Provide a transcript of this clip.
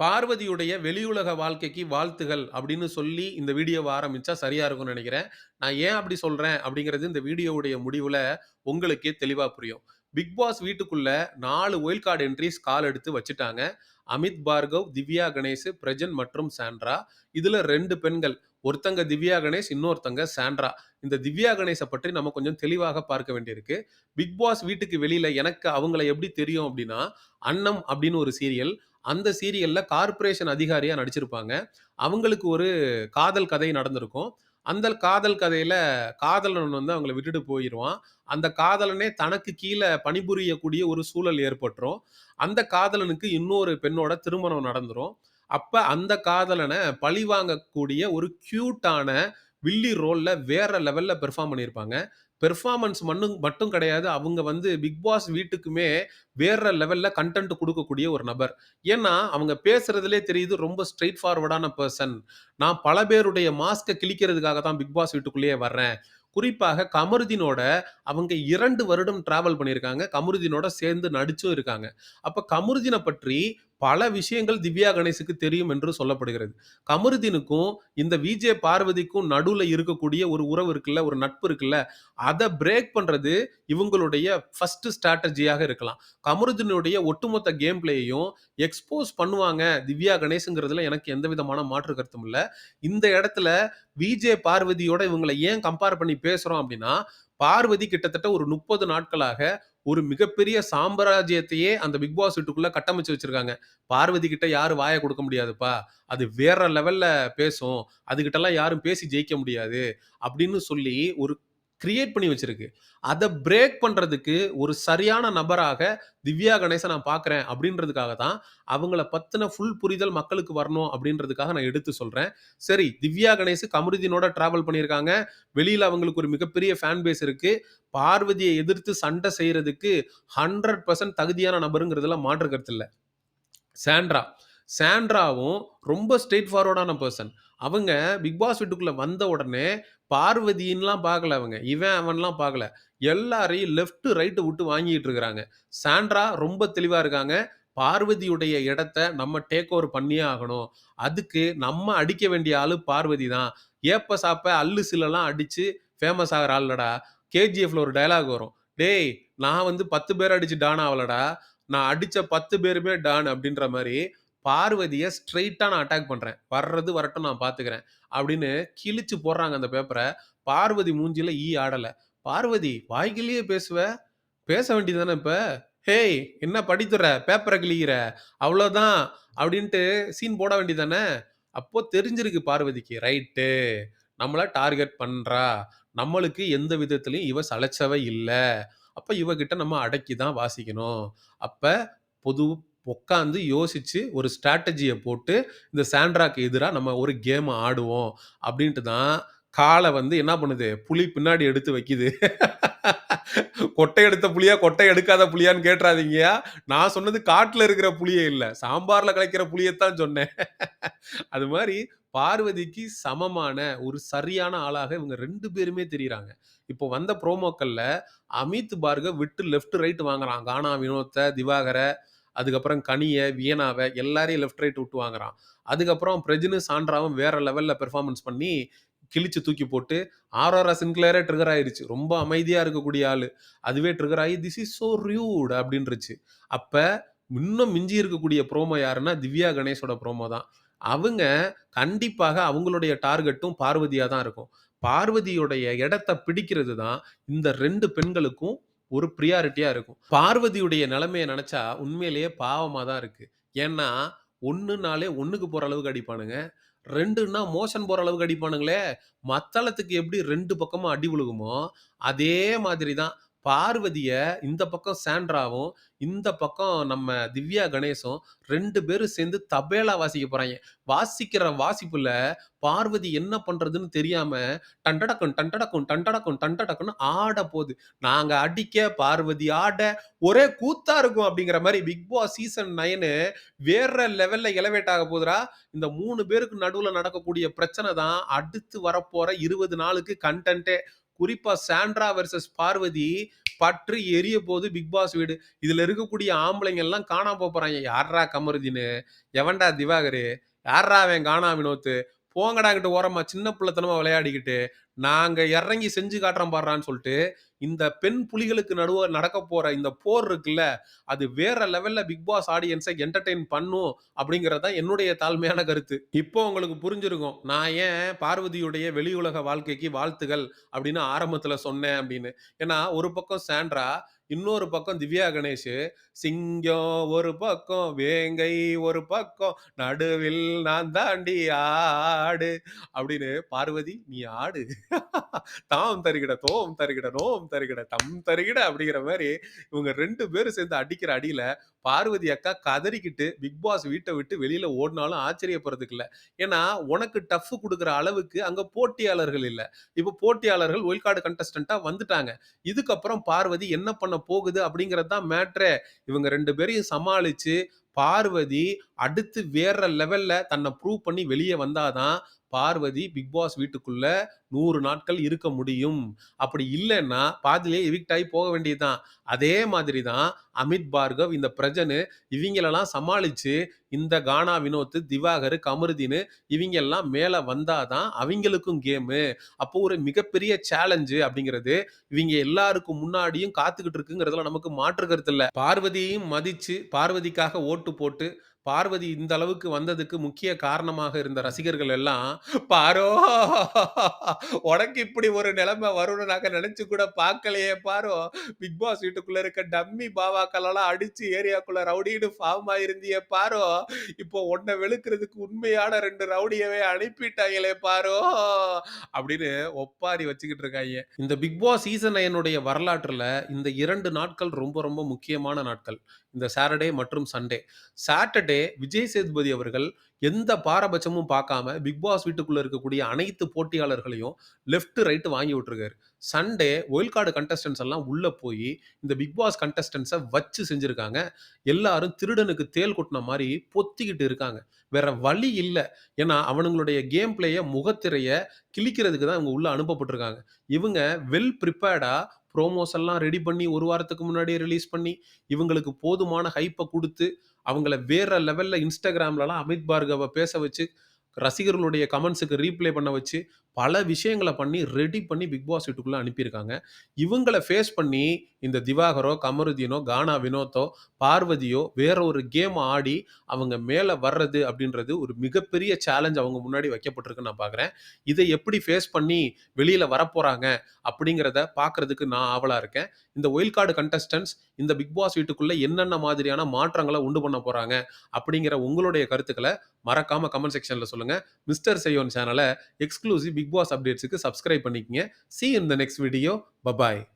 பார்வதியுடைய வெளியுலக வாழ்க்கைக்கு வாழ்த்துகள் அப்படின்னு சொல்லி இந்த வீடியோவை ஆரம்பிச்சா சரியா இருக்கும்னு நினைக்கிறேன் நான் ஏன் அப்படி சொல்றேன் அப்படிங்கிறது இந்த வீடியோவுடைய முடிவுல உங்களுக்கே தெளிவா புரியும். பிக் பாஸ் வீட்டுக்குள்ள நாலு ஒயில் கார்டு என்ட்ரிஸ் கால் எடுத்து வச்சுட்டாங்க. அமித் பார்கவ், திவ்யா கணேஷ், பிரஜன் மற்றும் சாண்ட்ரா. இதுல ரெண்டு பெண்கள். ஒருத்தங்க திவ்யா கணேஷ், இன்னொருத்தங்க சாண்ட்ரா. இந்த திவ்யா கணேஷை பற்றி நம்ம கொஞ்சம் தெளிவாக பார்க்க வேண்டியிருக்கு. பிக் பாஸ் வீட்டுக்கு வெளியில எனக்கு அவங்கள எப்படி தெரியும் அப்படின்னா, அன்னம் அப்படின்னு ஒரு சீரியல். அந்த சீரியல்ல கார்ப்பரேஷன் அதிகாரியா நடிச்சிருப்பாங்க. அவங்களுக்கு ஒரு காதல் கதை நடந்திருக்கும். அந்த காதல் கதையில காதலன் வந்து அவங்கள விட்டுட்டு போயிடுவான் அந்த காதலனே தனக்கு கீழே பணிபுரியக்கூடிய ஒரு சூழல் ஏற்பட்டுரும். அந்த காதலனுக்கு இன்னொரு பெண்ணோட திருமணம் நடந்துரும். அப்ப அந்த காதலனை பழி வாங்கக்கூடிய ஒரு கியூட்டான வில்லி ரோல்ல வேற லெவல்ல பெர்ஃபார்ம் பண்ணியிருப்பாங்க. பெர்ஃபார்மன்ஸ் மண்ணும் மட்டும் கிடையாது. அவங்க வந்து பிக் பாஸ் வீட்டுக்குமே வேற லெவலில் கன்டென்ட் கொடுக்கக்கூடிய ஒரு நபர். ஏன்னா, அவங்க பேசுறதுலே தெரியுது ரொம்ப ஸ்ட்ரெயிட் ஃபார்வர்டான பர்சன் நான் பல பேருடைய மாஸ்க்கை கிழிக்கிறதுக்காக தான் பிக் பாஸ் வீட்டுக்குள்ளேயே வர்றேன். குறிப்பாக கமருதீனோட அவங்க இரண்டு வருடம் டிராவல் பண்ணியிருக்காங்க. கமருதீனோட சேர்ந்து நடிச்சும் இருக்காங்க. அப்போ கமருதீனை பற்றி பல விஷயங்கள் திவ்யா கணேஷுக்கு தெரியும் என்று சொல்லப்படுகிறது. கமருதீனுக்கும் இந்த விஜே பார்வதிக்கும் நடுவில் இருக்கக்கூடிய ஒரு உறவு இருக்குல்ல, ஒரு நட்பு இருக்குல்ல, அதை பிரேக் பண்ணுறது இவங்களுடைய ஃபர்ஸ்ட் ஸ்ட்ராட்டஜியாக இருக்கலாம். கமருதீனுடைய ஒட்டுமொத்த கேம் பிளேயையும் எக்ஸ்போஸ் பண்ணுவாங்க திவ்யா கணேசுங்கிறதுல எனக்கு எந்த விதமான மாற்று கருத்தும் இல்லை இந்த இடத்துல விஜே பார்வதியோட இவங்கள ஏன் கம்பேர் பண்ணி பேசுகிறோம் அப்படின்னா, பார்வதி கிட்டத்தட்ட ஒரு 30 நாட்களாக ஒரு மிகப்பெரிய சாம்ராஜ்யத்தையே அந்த பிக் பாஸ் வீட்டுக்குள்ள கட்டமைச்சு வச்சிருக்காங்க. பார்வதி கிட்ட யாரும் வாயை கொடுக்க முடியாதுப்பா. அது வேற லெவல்ல பேசும். அதுகிட்டலாம் யாரும் பேசி ஜெயிக்க முடியாது. அப்படின்னு சொல்லி ஒரு கிரியேட் பண்ணி வச்சிருக்கு. அதை பிரேக் பண்ணுறதுக்கு ஒரு சரியான நபராக திவ்யா கணேசன் நான் பார்க்குறேன் அப்படின்றதுக்காக தான், அவங்கள பற்றின ஃபுல் புரிதல் மக்களுக்கு வரணும் அப்படின்றதுக்காக நான் எடுத்து சொல்கிறேன் சரி, திவ்யா கணேஷ் கமருதீனோட ட்ராவல் பண்ணியிருக்காங்க. வெளியில் அவங்களுக்கு ஒரு மிகப்பெரிய ஃபேன் பேஸ் இருக்குது பார்வதியை எதிர்த்து சண்டை செய்கிறதுக்கு ஹண்ட்ரட் பர்சன்ட் தகுதியான நபருங்கிறதுல மாற்று கருத்து இல்லை சாண்ட்ரா. சாண்ட்ராவும் ரொம்ப ஸ்ட்ரெய்ட் ஃபார்வர்டான பர்சன் அவங்க பிக் பாஸ் வீட்டுக்குள்ளே வந்த உடனே பார்வதின்லாம் பார்க்கல அவங்க. இவன் அவன்லாம் பார்க்கல. எல்லாரையும் லெஃப்ட், ரைட்டு விட்டு வாங்கிட்டு இருக்கிறாங்க. சாண்ட்ரா ரொம்ப தெளிவாக இருக்காங்க. பார்வதியுடைய இடத்த நம்ம டேக் ஓவர் பண்ணியே ஆகணும். அதுக்கு நம்ம அடிக்க வேண்டிய ஆள் பார்வதி தான். ஏப்ப சாப்ப அல்லு சிலெல்லாம் அடித்து ஃபேமஸ் ஆகுற ஆள் கேஜிஎஃப்ல ஒரு டைலாக் வரும். "டேய் நான் வந்து பத்து பேர் அடிச்சு டான் ஆகலடா நான் அடித்த பத்து பேருமே டான்" அப்படின்ற மாதிரி பார்வதியை ஸ்ட்ரெயிட்டாக நான் அட்டாக் பண்ணுறேன் வர்றது வரட்டும் நான் பார்த்துக்கிறேன். அப்படின்னு கிழிச்சு போடுறாங்க அந்த பேப்பரை பார்வதி மூஞ்சியில் ஈ ஆடலை "பார்வதி வாய்க்கிலேயே பேசுவ? பேச வேண்டியது தானே இப்போ ஹேய் என்ன படித்துற? பேப்பரை கிழிக்கிற? அவ்வளோதான்" அப்படின்ட்டு சீன் போட வேண்டியது தானே? தெரிஞ்சிருக்கு பார்வதிக்கு. ரைட்டு. நம்மளை டார்கெட் பண்ணுறா நம்மளுக்கு எந்த விதத்துலையும் இவ சலைச்சவ இல்லை அப்போ இவகிட்ட நம்ம அடக்கி தான் வாசிக்கணும். அப்போ பொது உட்காந்து யோசித்து ஒரு ஸ்ட்ராட்டஜியை போட்டு இந்த சாண்ட்ராக்கு எதிராக நம்ம ஒரு கேம் ஆடுவோம். அப்படின்ட்டு தான் காலை வந்து என்ன பண்ணுது? புளி பின்னாடி எடுத்து வைக்குது. கொட்டை எடுத்த புளியா கொட்டை எடுக்காத புளியான்னு கேட்டுறாதீங்கயா நான் சொன்னது காட்டில் இருக்கிற புளியே இல்லை சாம்பாரில் கிடைக்கிற புளியைத்தான் சொன்னேன். அது மாதிரி பார்வதிக்கு சமமான ஒரு சரியான ஆளாக இவங்க ரெண்டு பேருமே தெரியிறாங்க. இப்போ வந்த ப்ரோமோக்களில் அமித் பார்க விட்டு லெஃப்ட், ரைட் வாங்குறான். கானா வினோத்த, திவாகரை அதுக்கப்புறம் கனியை வியனாவை எல்லாரையும் லெஃப்ட், ரைட் விட்டு வாங்குறான். அதுக்கப்புறம் பிரஜினு சாண்ட்ராவும் வேற லெவலில் பெர்ஃபார்மன்ஸ் பண்ணி கிழிச்சு தூக்கி போட்டு ஆரோரா சின்க்ளேரே ட்ரிகர் ஆயிருச்சு. ரொம்ப அமைதியாக இருக்கக்கூடிய ஆள் அதுவே ட்ரிகர் ஆகி திஸ் இஸ் ஸோ ரியூட் அப்படின்ருச்சு. அப்போ இன்னும் மிஞ்சி இருக்கக்கூடிய ப்ரோமோ யாருன்னா, திவ்யா கணேஷோட ப்ரோமோ தான். அவங்க கண்டிப்பாக அவங்களுடைய டார்கெட்டும் பார்வதியாக தான் இருக்கும். பார்வதியுடைய இடத்த பிடிக்கிறது தான் இந்த ரெண்டு பெண்களுக்கும் ஒரு ப்ரியாரிட்டியாக இருக்கும். பார்வதியுடைய நிலைமையை நினச்சா உண்மையிலேயே பாவமாக தான் இருக்குது ஏன்னா ஒன்றுனாலே ஒன்றுக்கு போகிற அளவுக்கு அடிப்பானுங்க. ரெண்டுன்னா மோஷன் போகிற அளவுக்கு அடிப்பானுங்களே. மத்தளத்துக்கு எப்படி ரெண்டு பக்கமும் அடி விழுகுமோ, அதே மாதிரி தான் பார்வதிய இந்த பக்கம் சாண்ட்ராவும், இந்த பக்கம் நம்ம திவ்யா கணேஷும் ரெண்டு பேரும் சேர்ந்து தபேலா வாசிக்க போறாங்க. வாசிக்கிற வாசிப்புல பார்வதி என்ன பண்றதுன்னு தெரியாம டண்டடக்கும், டண்டடக்கும், டண்டடக்கும், டண்டடக்குன்னு ஆட போகுது நாங்க அடிக்க, பார்வதி ஆட, ஒரே கூத்தா இருக்கும் அப்படிங்கிற மாதிரி பிக் பாஸ் சீசன் நைனு வேற லெவல்ல எலவேட் ஆக போதுரா இந்த மூணு பேருக்கு நடுவுல நடக்கக்கூடிய பிரச்சனை தான் அடுத்து வரப்போற 20 நாளுக்கு கன்டென்ட்டே. குறிப்பா சாண்ட்ரா வெர்சஸ் பார்வதி பற்று எரிய போது பிக் பாஸ் வீடு. இதுல இருக்கக்கூடிய ஆம்பளைங்க எல்லாம் காணாம போறாங்க. யாரா கமருதின்னு எவன்டா திவாகரு? யாரா அவன் காணா வினோத்து? போங்கடாங்கிட்டு ஓரமா சின்ன பிள்ளைத்தனமா விளையாடிக்கிட்டு நாங்க இறங்கி செஞ்சு காட்டுறோம் பாடுறான்னு சொல்லிட்டு இந்த பெண் புலிகளுக்கு நடுவ நடக்க போற இந்த போர் இருக்குல்ல அது வேற லெவல்ல பிக் பாஸ் ஆடியன்ஸை என்டர்டெயின் பண்ணும் அப்படிங்கறது தான் என்னுடைய தாழ்மையான கருத்து. இப்போ உங்களுக்கு புரிஞ்சிருக்கும் நான் ஏன் பார்வதியுடைய வெளி உலக வாழ்க்கைக்கு வாழ்த்துகள் அப்படின்னு ஆரம்பத்துல சொன்னேன் அப்படின்னு. ஏன்னா ஒரு பக்கம் சாண்ட்ரா இன்னொரு பக்கம் திவ்யா கணேஷ் சிங்கம் ஒரு பக்கம் வேங்கை ஒரு பக்கம் நடுவில் நான் தாண்டி ஆடு அப்படின்னு. பார்வதி நீ ஆடு. தாம் தருகிட தோம் தருகிட நோம் தருகிட தம் தருகிட அப்படிங்கிற மாதிரி இவங்க ரெண்டு பேரும் சேர்ந்து அடிக்கிற அடியில பார்வதி அக்கா கதறிக்கிட்டு பிக் பாஸ் வீட்டை விட்டு வெளியில ஓடினாலும் ஆச்சரியப்படுறதுக்கு இல்லை. ஏன்னா உனக்கு டஃப் கொடுக்குற அளவுக்கு அங்க போட்டியாளர்கள் இல்ல. இப்போ போட்டியாளர்கள் ஒயில்கார்டு கண்டஸ்டண்டா வந்துட்டாங்க. இதுக்கப்புறம் பார்வதி என்ன பண்ண போகுது அப்படிங்கிறது தான் மேட்ரே இவங்க ரெண்டு பேரையும் சமாளிச்சு பார்வதி அடுத்து வேற லெவல்ல தன்னை ப்ரூவ் பண்ணி வெளியே வந்தாதான் பார்வதி பிக் பாஸ் வீட்டுக்குள்ள நூறு நாட்கள் இருக்க முடியும். அப்படி இல்லைன்னா பாதிலே எவிக்ட் ஆகி போக வேண்டியதுதான். அதே மாதிரி தான் அமித் பார்கவ் இந்த பிரஜனு இவங்களெல்லாம் சமாளிச்சு இந்த கானா வினோத் திவாகர் கமருதின்னு இவங்க எல்லாம் மேல வந்தாதான் அவங்களுக்கும் கேமு அப்போ ஒரு மிகப்பெரிய சேலஞ்சு அப்படிங்கிறது இவங்க எல்லாருக்கும் முன்னாடியும் காத்துக்கிட்டு இருக்குங்கிறதுல நமக்கு மாற்று கருத்து இல்லை. பார்வதியையும் மதிச்சு பார்வதிக்காக ஓட்டு போட்டு பார்வதி இந்த அளவுக்கு வந்ததுக்கு முக்கிய காரணமாக இருந்த ரசிகர்கள் எல்லாம் பாரோ உனக்கு இப்படி ஒரு நிலைமை வரும்னு நாங்க நினைச்சு கூட பார்க்கலையே பாரோ. பிக் பாஸ் வீட்டுக்குள்ள இருக்க டம்மி பாவாக்கள் எல்லாம் அடிச்சு ஏரியாக்குள்ள ரவுடின்னு ஃபார்ம் ஆயிருந்தியே பாரோ. இப்போ உன்னை வெளுக்கிறதுக்கு உண்மையான ரெண்டு ரவுடியவே அனுப்பிட்டாங்களே பாரோ அப்படின்னு ஒப்பாரி வச்சுக்கிட்டு இருக்காங்க. இந்த பிக் பாஸ் சீசன் என்னுடைய வரலாற்றுல இந்த இரண்டு நாட்கள் ரொம்ப ரொம்ப முக்கியமான நாட்கள். இந்த சாட்டர்டே மற்றும் சண்டே சாட்டர்டே விஜய் சேதுபதி அவர்கள் எந்த பாரபட்சமும் பார்க்காம பிக் பாஸ் வீட்டுக்குள்ள இருக்கக்கூடிய அனைத்து போட்டியாளர்களையும் லெஃப்ட் ரைட் வாங்கி விட்டுருக்காரு. சண்டே ஒயில் கார்டு கண்டஸ்டன்ஸ் எல்லாம் உள்ள போய் இந்த பிக் பாஸ் கண்டஸ்டன்ஸை வச்சு செஞ்சிருக்காங்க. எல்லாரும் திருடனுக்கு தேல் கொட்டின மாதிரி பொத்திக்கிட்டு இருக்காங்க. வேற வழி இல்லை. ஏன்னா அவனுங்களுடைய கேம் பிளேய முகத்திரைய கிழிக்கிறதுக்கு தான் இவங்க உள்ள அனுப்பப்பட்டிருக்காங்க. இவங்க வெல் ப்ரிப்பேர்டா ப்ரோமோஸ் எல்லாம் ரெடி பண்ணி ஒரு வாரத்துக்கு முன்னாடியே ரிலீஸ் பண்ணி இவங்களுக்கு போதுமான ஹைப்பை கொடுத்து அவங்கள வேற லெவல்ல இன்ஸ்டாகிராம்லலாம் அமித் பார்கவ பேச வச்சு ரசிகர்களுடைய கமெண்ட்ஸுக்கு ரீப்ளே பண்ண வச்சு பல விஷயங்களை பண்ணி ரெடி பண்ணி பிக் பாஸ் வீட்டுக்குள்ள அனுப்பியிருக்காங்க. இவங்களை ஃபேஸ் பண்ணி இந்த திவாகரோ கமருதீனோ கானா வினோத்தோ பார்வதியோ வேற ஒரு கேம் ஆடி அவங்க மேலே வர்றது அப்படின்றது ஒரு மிகப்பெரிய சேலஞ்ச் அவங்க முன்னாடி வைக்கப்பட்டிருக்குன்னு நான் பார்க்குறேன் இதை எப்படி ஃபேஸ் பண்ணி வெளியில் வரப்போகிறாங்க அப்படிங்கிறத பார்க்கறதுக்கு நான் ஆவலாக இருக்கேன். இந்த ஒயில் கார்டு கண்டஸ்டன்ஸ் இந்த பிக் பாஸ் வீட்டுக்குள்ளே என்னென்ன மாதிரியான மாற்றங்களை உண்டு பண்ண போகிறாங்க அப்படிங்கிற உங்களுடைய கருத்துக்களை மறக்காம கமெண்ட் செக்ஷனில் சொல்லுங்கள் மிஸ்டர் செய்யோன் சேனலை எக்ஸ்க்ளூசிவ் பிக் பாஸ் அப்டேட்ஸுக்கு சப்ஸ்கிரைப் பண்ணிக்கங்க. See in the next video bye bye